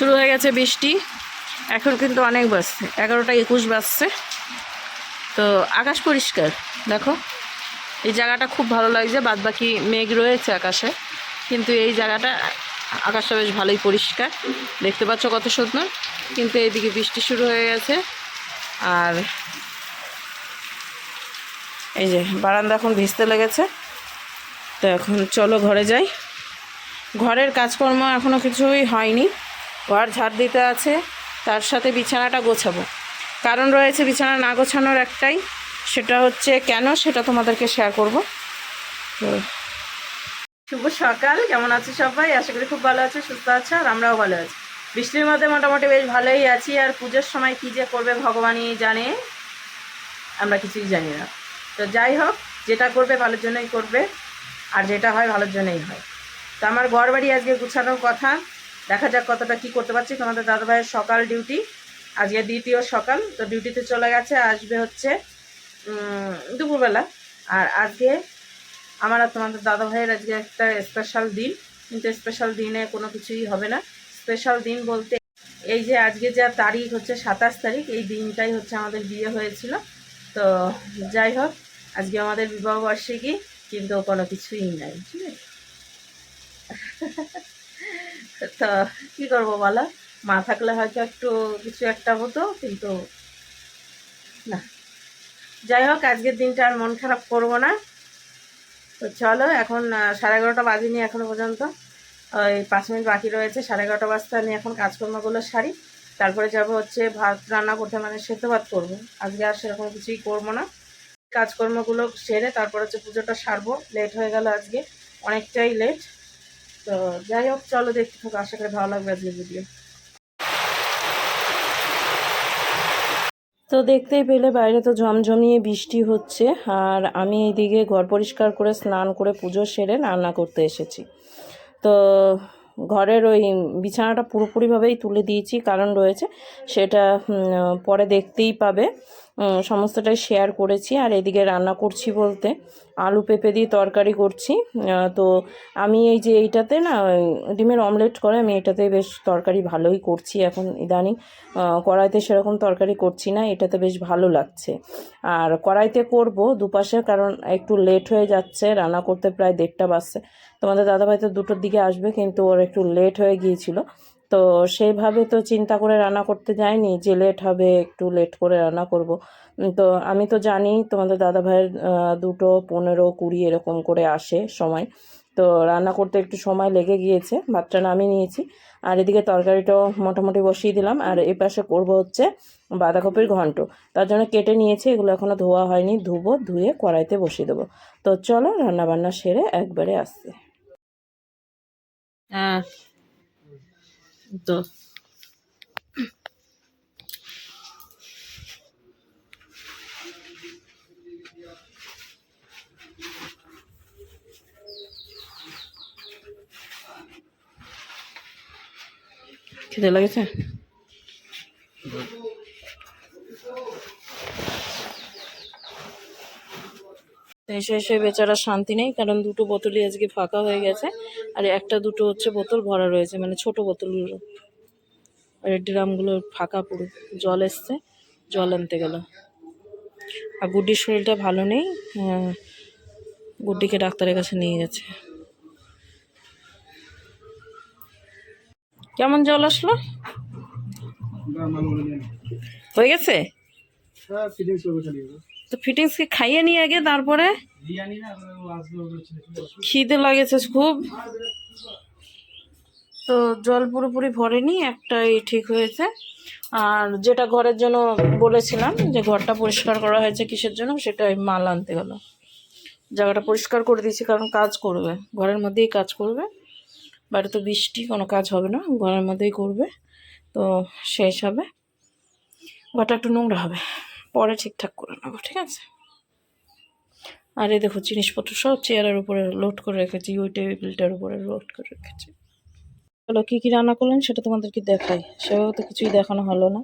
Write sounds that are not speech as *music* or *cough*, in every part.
শুরু হয়ে গেছে বৃষ্টি। এখন কিন্তু অনেক বাজছে, এগারোটা একুশ বাজছে। তো আকাশ পরিষ্কার, দেখো। এই জায়গাটা খুব ভালো লাগছে বাদ বাকি মেঘ রয়েছে আকাশে। কিন্তু এই জায়গাটা, আকাশটা বেশ ভালোই পরিষ্কার। দেখতে পাচ্ছ কত সুন্দর। কিন্তু এইদিকে বৃষ্টি শুরু হয়ে গেছে। আর এই যে, বারান্দা এখন ভিজতে লেগেছে। তো এখন চলো ঘরে যাই। ঘরের কাজকর্ম এখনও কিছুই হয়নি। ঘর ঝাড় দিতে আছে, তার সাথে বিছানাটা গোছাবো। কারণ রয়েছে বিছানা না গোছানোর একটাই, সেটা হচ্ছে কেন সেটা তোমাদেরকে শেয়ার করব। শুভ সকাল, কেমন আছো সবাই? আশা করি খুব ভালো আছে, সুস্থ আছে, আর আমরাও ভালো আছি। বৃষ্টির মধ্যে মোটামুটি বেশ ভালোই আছি, আর পুজোর সময় কী যে করবে ভগবানই জানে, আমরা কিছুই জানি না। তো যাই হোক, যেটা করবে ভালোর জন্যই করবে, আর যেটা হয় ভালোর জন্যই হয়। তো আমার ঘর বাড়ি আজকে গুছানোর কথা দেখা যাক কতটা কি করতে পারছি। তোমাদের দাদাভাইয়ের সকাল ডিউটি, আজকে দ্বিতীয় সকাল, তো ডিউটিতে চলে গেছে, আসবে হচ্ছে দুপুরবেলা। আর আজকে আমার আর তোমাদের দাদাভাইয়ের আজকে একটা স্পেশাল দিন, কিন্তু স্পেশাল দিনে কোনো কিছুই হবে না। স্পেশাল দিন বলতে এই যে আজকে যা তারিখ হচ্ছে সাতাশ তারিখ, এই দিনটাই হচ্ছে আমাদের বিয়ে হয়েছিল। তো যাই হোক, আজকে আমাদের বিবাহ বার্ষিকী, কিন্তু কোনো কিছুই নাই, ঠিক আছে? *laughs* তো কী করব বলা? মা থাকলে হয়তো একটু কিছু একটা হতো, কিন্তু না। যাই হোক, আজকের দিনটা আর মন খারাপ করব না। তো চলো, এখন সাড়ে এগারোটা বাজেনি এখনও পর্যন্ত। ওই পাঁচ মিনিট বাকি রয়েছে, সাড়ে এগারোটা বাজতে আমি এখন কাজকর্মগুলো সারি। তারপরে যাব হচ্ছে ভাত, রান্না করতে মানে সেদ্ধ ভাত করব। আজকে আর সেরকম কিছুই করব না। কাজকর্মগুলো সেরে তারপর হচ্ছে পুজোটা সারবো। লেট হয়ে গেল আজকে, অনেকটাই লেট। তো যাই হোক, চলো দেখতে থাকো। আশা করি ভালো লাগবে আজকে ভিডিও তো দেখতেই পেলে বাইরে তো ঝমঝমিয়ে বৃষ্টি হচ্ছে, আর আমি এইদিকে ঘর পরিষ্কার করে স্নান করে পুজো সেরে রান্না করতে এসেছি। তো ঘরের ওই বিছানাটা পুরোপুরিভাবেই তুলে দিয়েছি, কারণ রয়েছে সেটা পরে দেখতেই পাবে। সমস্তটাই শেয়ার করেছি আর এদিকে রান্না করছি বলতে আলু পেঁপে দিয়ে তরকারি করছি। তো আমি এই যে এইটাতে না ডিমের অমলেট করে আমি এটাতে বেশ তরকারি ভালোই করছি এখন ইদানিং। কড়াইতে সেরকম তরকারি করছি না, এটাতে বেশ ভালো লাগছে। আর কড়াইতে করব দুপাশে, কারণ একটু লেট হয়ে যাচ্ছে, রান্না করতে প্রায় দেড়টা বাজছে। তোমাদের দাদাভাই তো দুটোর দিকে আসবে, কিন্তু ওর একটু লেট হয়ে গিয়েছিল। তো সেইভাবে তো চিন্তা করে রান্না করতে যাইনি যে লেট হবে, একটু লেট করে রান্না করব। তো আমি তো জানি তোমাদের দাদাভাইয়ের দুটো পনেরো কুড়ি এরকম করে আসে সময়। তো রান্না করতে একটু সময় লেগে গিয়েছে, ভাতটা নামিয়ে নিয়েছি। আর এদিকে তরকারিটাও মোটামুটি বসিয়ে দিলাম। আর এ পাশে করব হচ্ছে বাঁধাকপির ঘন্ট। তার জন্য কেটে নিয়েছি, এগুলো এখনও ধোয়া হয়নি। ধুবো, ধুয়ে কড়াইতে বসিয়ে দেবো। তো চলো রান্না বান্না সেরে একবারে আসছে। হ্যাঁ তো খেতে লেগেছে তো এসে এসে বেচারা শান্তি নেই কারণ দুটো বোতলই আজকে ফাঁকা হয়ে গেছে। আর একটা দুটো হচ্ছে বোতল ভরা রয়েছে মানে ছোট বোতলগুলো। আর ড্রামগুলো ফাঁকা পুরো জল এসছে জল আনতে গেল। আর গুড্ডির শরীরটা ভালো নেই গুড্ডিকে ডাক্তারের কাছে নিয়ে গেছে। কেমন জল আসলো? হয়ে গেছে? তো ফিটিংসকে খাইয়ে নিয়ে আগে, তারপরে খিদে লাগেছে খুব। তো জল পুরোপুরি ভরেনি, একটাই ঠিক হয়েছে। আর যেটা ঘরের জন্য বলেছিলাম যে ঘরটা পরিষ্কার করা হয়েছে কিসের জন্য সেটা ওই মাল আনতে গেল জায়গাটা পরিষ্কার করে দিয়েছি কারণ কাজ করবে, ঘরের মধ্যেই কাজ করবে। বাইরে তো বৃষ্টি, কোনো কাজ হবে না, ঘরের মধ্যেই করবে, তো সেই হিসাবে ঘরটা একটু নোংরা হবে। পরে ঠিকঠাক করে নেব, ঠিক আছে? আর এই দেখো জিনিসপত্র সব চেয়ারের উপরে লোড করে রেখেছি, ওই টেবিলটার উপরে লোড করে রেখেছি। চলো, কী কী রান্না করলেন সেটা তোমাদেরকে দেখাই। সেভাবে তো কিছুই দেখানো হলো না।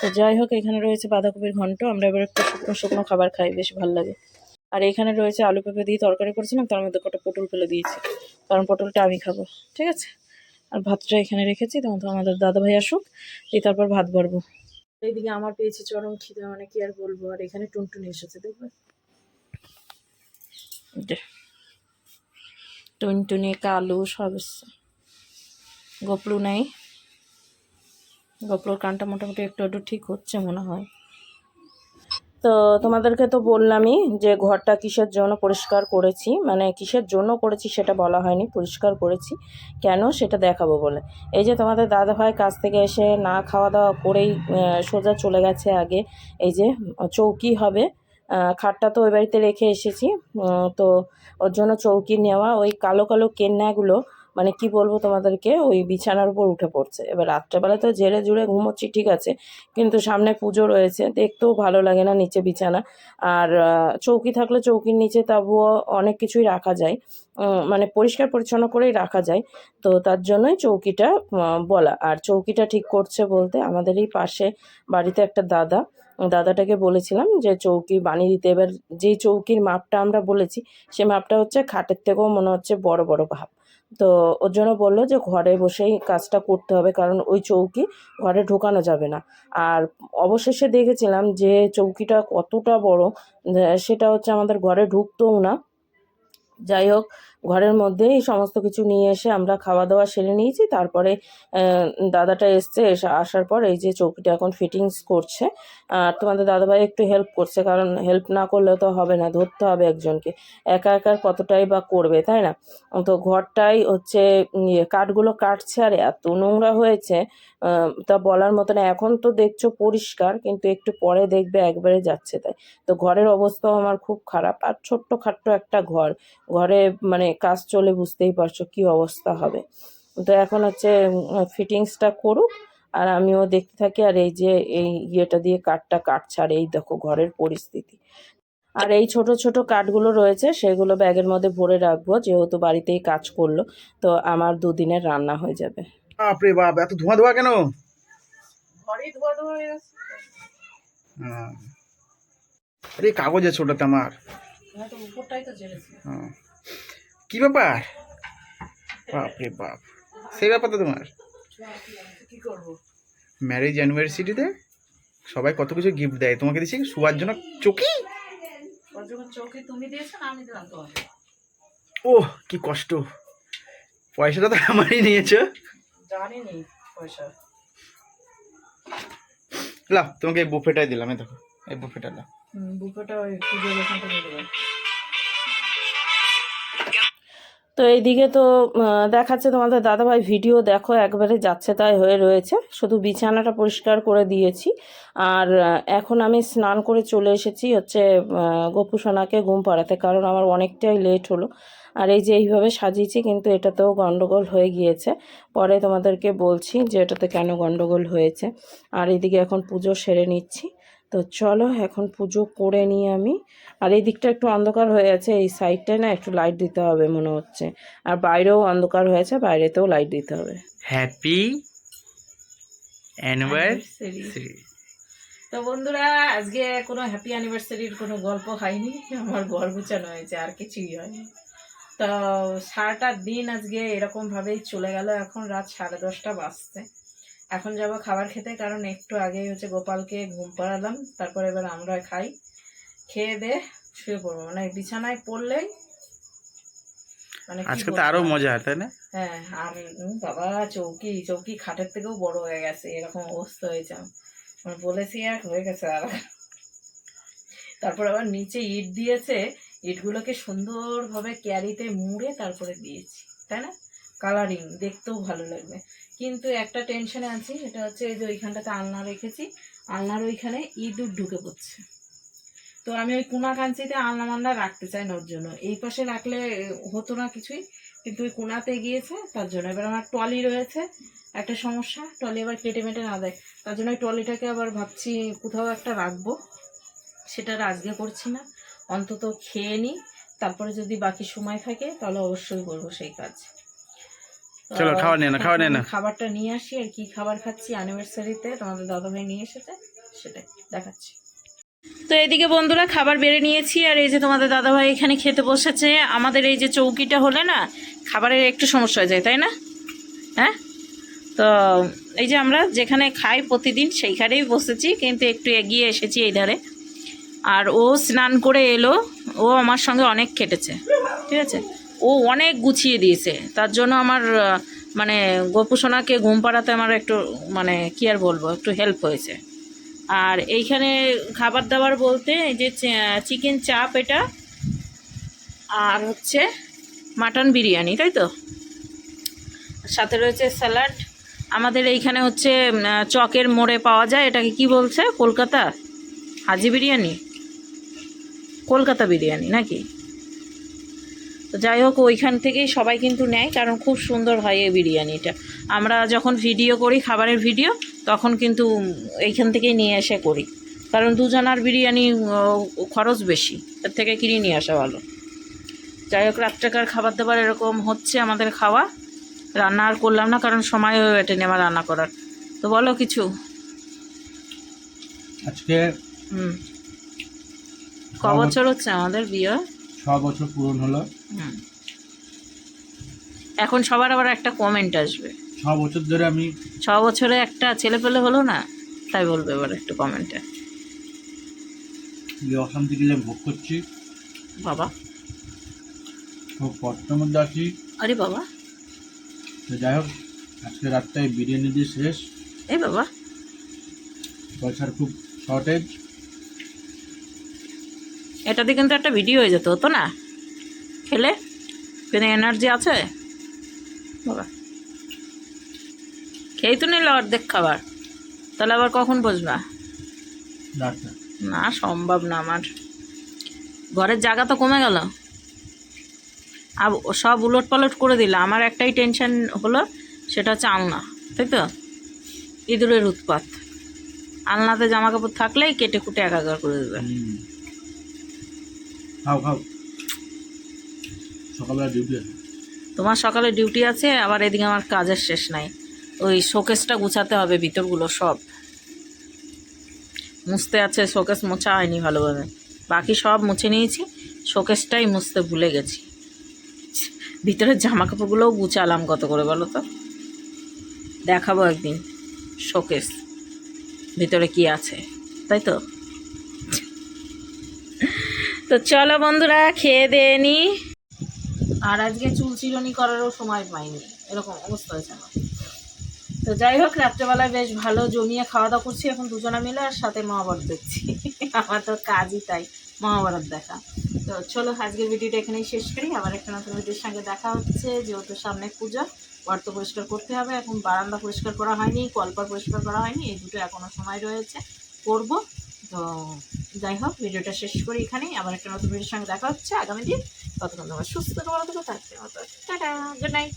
তো যাই হোক, এখানে রয়েছে বাঁধাকপির ঘন্ট, আমরা এবার একটু শুকনো শুকনো খাবার খাই, বেশ ভালো লাগে। আর এখানে রয়েছে আলু পেঁপে দিয়ে তরকারি করেছিলাম, তার মধ্যে কটা পটল ফেলে দিয়েছি, কারণ পটলটা আমি খাব, ঠিক আছে? আর ভাতটা এখানে রেখেছি তখন তো আমাদের দাদাভাই আসুক এই তারপর ভাত বাড়বো। এইদিকে আমার পেয়েছে চরম খিদে মানে কি আর বলব? আর এখানে টুনটুন এসেছে, দেখবে? টুনটুনি, কালু, সব এসছে। গোপলু নাই। গোপলুর কানটা মোটামুটি একটু একটু ঠিক হচ্ছে মনে হয়। তো তোমাদেরকে তো বললামই যে ঘরটা কিসের জন্য পরিষ্কার করেছি মানে কিসের জন্য করেছি সেটা বলা হয়নি, পরিষ্কার করেছি। কেন সেটা দেখাবো বলে। এই যে তোমাদের দাদা ভাই কাছ থেকে এসে না খাওয়া দাওয়া করেই সোজা চলে গেছে আগে। এই যে চৌকি হবে খাটটা তো ওই বাড়িতে রেখে এসেছি। তো ওর জন্য চৌকি নেওয়া, ওই কালো কালো কেন্নাগুলো মানে কি বলব তোমাদেরকে, ওই বিছানার উপর উঠে পড়ছে। এবার রাত্রেবেলা তো জেরে জুড়ে ঘুমোচ্ছি, ঠিক আছে, কিন্তু সামনে পুজো রয়েছে, দেখতেও ভালো লাগে না নিচে বিছানা। আর চৌকি থাকলে চৌকির নিচে তবুও অনেক কিছুই রাখা যায় মানে পরিষ্কার পরিচ্ছন্ন করেই রাখা যায়। তো তার জন্যই চৌকিটা বলা। আর চৌকিটা ঠিক করছে বলতে আমাদের এই পাশে বাড়িতে একটা দাদা, দাদাটাকে বলেছিলাম যে চৌকি বানিয়ে দিতে। এবার যেই চৌকির মাপটা আমরা বলেছি, সে মাপটা হচ্ছে খাটের থেকেও মনে হচ্ছে বড় বড় ভাব। তো ওর জন্য বলল যে ঘরে বসেই কাজটা করতে হবে, কারণ ওই চৌকি ঘরে ঢোকানো যাবে না। আর অবশেষে দেখেছিলাম যে চৌকিটা কতটা বড় সেটা হচ্ছে আমাদের ঘরে ঢুকতোও না। যাই হোক ঘরের মধ্যেই সমস্ত কিছু নিয়ে এসে আমরা খাওয়া দাওয়া সেরে নিয়েছি। তারপরে দাদাটা এসছে, এসে আসার পর এই যে চৌকিটা এখন ফিটিংস করছে। আর তোমাদের দাদাভাই একটু হেল্প করছে, কারণ হেল্প না করলে তো হবে না, ধরতে হবে একজনকে। একা একা কতটাই বা করবে, তাই না? তো ঘরটাই হচ্ছে ইয়ে কাঠগুলো কাটছে আর এত নোংরা হয়েছে তা বলার মতো না। এখন তো দেখছ পরিষ্কার, কিন্তু একটু পরে দেখবে একবারে যাচ্ছে তাই। তো ঘরের অবস্থাও আমার খুব খারাপ। আর ছোট্ট খাট্ট একটা ঘর, ঘরে মানে কাজ চলে বুঝতেই পারছ কি অবস্থা হবে। তো এখন হচ্ছে ফিটিংসটা করুক, আর আমিও দেখতে থাকি। আর এই যে, এই ইয়েটা দিয়ে কাঠটা কাটছে, আর এই দেখো ঘরের পরিস্থিতি। আর এই ছোট ছোট কাঠগুলো রয়েছে, সেগুলো ব্যাগের মধ্যে ভরে রাখব, যেহেতু বাড়িতেই কাজ করল। তো আমার দুদিনের রান্না হয়ে যাবে। বাপরে বাপ এত ধোঁয়া ধোয়া কেন? হয়ে হ্যাঁ। আরে কাগজ আছে ওটাতে আমার। জেনেছি হ্যাঁ। কি ব্যাপার? বাপরে বাপ। সেই ব্যাপার তো তোমার। ম্যারেজ অ্যানিভার্সারিতে সবাই কত কিছু গিফট দেয়। তোমাকে দিচ্ছি শোয়ার জন্য চকি? ওহ কি কষ্ট। পয়সাটা তো আমারই নিয়েছো। জানি নি পয়সা। লাও তোমাকে এই বুফেটাই দিলাম এই দেখো এই বুফেটা লাও বুফেটা ওই পুজোর ওখান থেকে দেবো। তো এইদিকে তো দেখাচ্ছে তোমাদের দাদাভাই ভিডিও দেখো একবারে যাচ্ছে তাই হয়ে রয়েছে। শুধু বিছানাটা পরিষ্কার করে দিয়েছি। আর এখন আমি স্নান করে চলে এসেছি হচ্ছে আহ, গপু ঘুম পাড়াতে কারণ আমার অনেকটাই লেট হলো। আর এই যে এইভাবে সাজিয়েছি কিন্তু এটাতেও গন্ডগোল হয়ে গিয়েছে। পরে তোমাদেরকে বলছি যে এটাতে কেন গন্ডগোল হয়েছে। আর এইদিকে এখন পুজো সেরে নিচ্ছি। তো চলো এখন পুজো করে নিই আমি। আর এই দিকটা একটু অন্ধকার হয়ে আছে এই সাইডটায় না একটু লাইট দিতে হবে মনে হচ্ছে। আর বাইরেও অন্ধকার হয়েছে বাইরেতেও লাইট দিতে হবে। হ্যাপি অ্যানিভার্সারি তো বন্ধুরা আজকে কোনো হ্যাপি অ্যানিভার্সারির কোনো গল্প হয়নি। আমার ঘর গুছানো হয়েছে আর কিছুই হয়নি। তো সারাটা দিন আজকে এরকম ভাবেই চলে গেল। এখন রাত সাড়ে দশটা বাজছে। এখন যাব খাবার খেতে কারণ একটু আগেই হচ্ছে গোপালকে ঘুম পাড়ালাম। তারপর এবার আমরা খাই। খেয়ে দে শুয়ে পড়ব। মানে বিছানায় পড়লেই মানে আজকে তো আরও মজা তাই না? হ্যাঁ আর বাবা চৌকি চৌকি খাটের থেকেও বড় হয়ে গেছে। এরকম অবস্থা হয়েছে আমার। মানে বলেছি এক হয়ে গেছে আর তারপর আবার নিচে ইট দিয়েছে। ইটগুলোকে সুন্দরভাবে ক্যারিতে মুড়ে তারপরে দিয়েছি, তাই না? কালারিং দেখতেও ভালো লাগবে। কিন্তু একটা টেনশনে আছি, সেটা হচ্ছে এই যে ওইখানটাতে আলনা রেখেছি, আলনার ওইখানে ইঁদুর ঢুকে পড়ছে। তো আমি ওই কোনা কাঞ্চিতে আলনা মালনা রাখতে চাই না ওর জন্য। এই পাশে রাখলে হতো না কিছুই, কিন্তু ওই কোনাতে গিয়েছে, তার জন্য। এবার আমার টলি রয়েছে, একটা সমস্যা টলি আবার কেটে মেটে না দেয়। তার জন্য ওই টলিটাকে আবার ভাবছি কোথাও একটা রাখব, সেটা আজকে করছি না। অন্তত খেয়ে নিই তারপরে যদি বাকি সময় থাকে তাহলে অবশ্যই করব সেই কাজ। চলো, খাবার নিয়ে নাও, খাবার নিয়ে নাও। খাবারটা নিয়ে আসি আর কি খাবার খাচ্ছি অ্যানিভার্সারিতে তোমাদের দাদা ভাই নিয়ে এসেছে সেটাই দেখাচ্ছি। তো এদিকে বন্ধুরা খাবার বেড়ে নিয়েছি আর এই যে তোমাদের দাদাভাই এখানে খেতে বসেছে। আমাদের এই যে চৌকিটা হলে না খাবারের একটু সমস্যা হয়ে যায় তাই না? হ্যাঁ? তো এই যে আমরা যেখানে খাই প্রতিদিন সেইখানেই বসেছি কিন্তু একটু এগিয়ে এসেছি এই ধারে। আর ও স্নান করে এলো, ও আমার সঙ্গে অনেক খেটেছে ঠিক আছে? ও অনেক গুছিয়ে দিয়েছে, তার জন্য আমার মানে গোপুসোনাকে ঘুম পাড়াতে আমার একটু মানে কি আর বলব, একটু হেল্প হয়েছে। আর এইখানে খাবার দাবার বলতে এই যে চিকেন চাপ এটা, আর হচ্ছে মাটন বিরিয়ানি, তাই তো? সাথে রয়েছে স্যালাড আমাদের এইখানে হচ্ছে চকের মোড়ে পাওয়া যায়, এটাকে কি বলছে? কলকাতা? হাজি বিরিয়ানি? কলকাতা বিরিয়ানি নাকি? তো যাই হোক ওইখান থেকেই সবাই কিন্তু নেয় কারণ খুব সুন্দর হয় এই বিরিয়ানিটা। আমরা যখন ভিডিও করি খাবারের ভিডিও তখন কিন্তু এইখান থেকেই নিয়ে এসে করি। কারণ দুজনার বিরিয়ানি খরচ বেশি এর থেকে কিনে নিয়ে আসা ভালো। যাই হোক রাত্রেকার খাবার দাবার এরকম হচ্ছে আমাদের খাওয়া। রান্না আর করলাম না কারণ সময় হয়ে ওঠেনি আমার রান্না করার। তো বলো কিছু। আজকে হুম। বছর হচ্ছে আমাদের বিয়ে। ছ বছর পূরণ হলো। এখন সবার আবার একটা কমেন্ট আসবে। ছ বছর ধরে আমি ছ বছরে একটা ছেলে পেলে হলো না? তাই বলবে এবার একটু কমেন্টে যে অশান্তিগুলো ভোগ করছি। বাবা। খুব কষ্টের মধ্যে আছি। আরে বাবা। তো যাই হোক আজকে রাতটায় বিরিয়ানি দিয়ে শেষ। এই বাবা। পয়সার খুব শর্টেজ এটাতে কিন্তু একটা ভিডিও হয়ে যেত হতো না? খেলে? কিন্তু এনার্জি আছে? বাবা। খেয়েই তো নিলে অর্ধেক খাবার। তাহলে আবার কখন বসবা? না সম্ভব না আমার। ঘরের জায়গা তো কমে গেল। আর সব উলট পালট করে দিল। আমার একটাই টেনশন হলো সেটা হচ্ছে আলনা তাই তো? ইঁদুরের উৎপাত। আলনাতে জামা কাপড় থাকলেই কেটে কুটে একাকার করে দেবে। খাও খাও। সকালবেলা ডিউটি আছে। তোমার সকালে ডিউটি আছে, আবার এদিকে আমার কাজের শেষ নাই। ওই শোকেসটা গুছাতে হবে, ভিতরগুলো সব। মুছতে আছে শোকেস মোছা হয়নি ভালোভাবে। বাকি সব মুছে নিয়েছি শোকেসটাই মুছতে ভুলে গেছি। ভিতরের জামা কাপড়গুলোও গুছালাম কত করে বলো তো? দেখাবো একদিন শোকেস ভিতরে কি আছে, তাই তো? তো চলো বন্ধুরা, খেয়ে দিয়ে নি। আর আজকে চুল চিরনি করারও সময় পাইনি। এরকম অবস্থা হয়েছে আমার। তো যাই হোক, রাত্রেবেলায় বেশ ভালো জমিয়ে খাওয়া দাওয়া করছি। এখন দুজনা মিলে আর সাথে মহাভারত দেখছি। আমার তো কাজই তাই, মহাভারত দেখা। তো চলো, আজকের ভিডিওটা এখানেই শেষ করি। আবার একটা নতুন ভিডিওর সঙ্গে দেখা হচ্ছে। যেহেতু সামনে পূজা তো পরিষ্কার করতে হবে। এখন বারান্দা পরিষ্কার করা হয়নি, কলপার পরিষ্কার করা হয়নি। এই দুটো এখনও সময় রয়েছে। করব। তো যাই হোক, ভিডিওটা শেষ করি এখানে আবার একটা নতুন ভিডিওর সঙ্গে দেখা হচ্ছে। আগামী দিন ততক্ষণ তোমার সুস্থ ভালো থাকো থাকতে মতো। Tata, good night.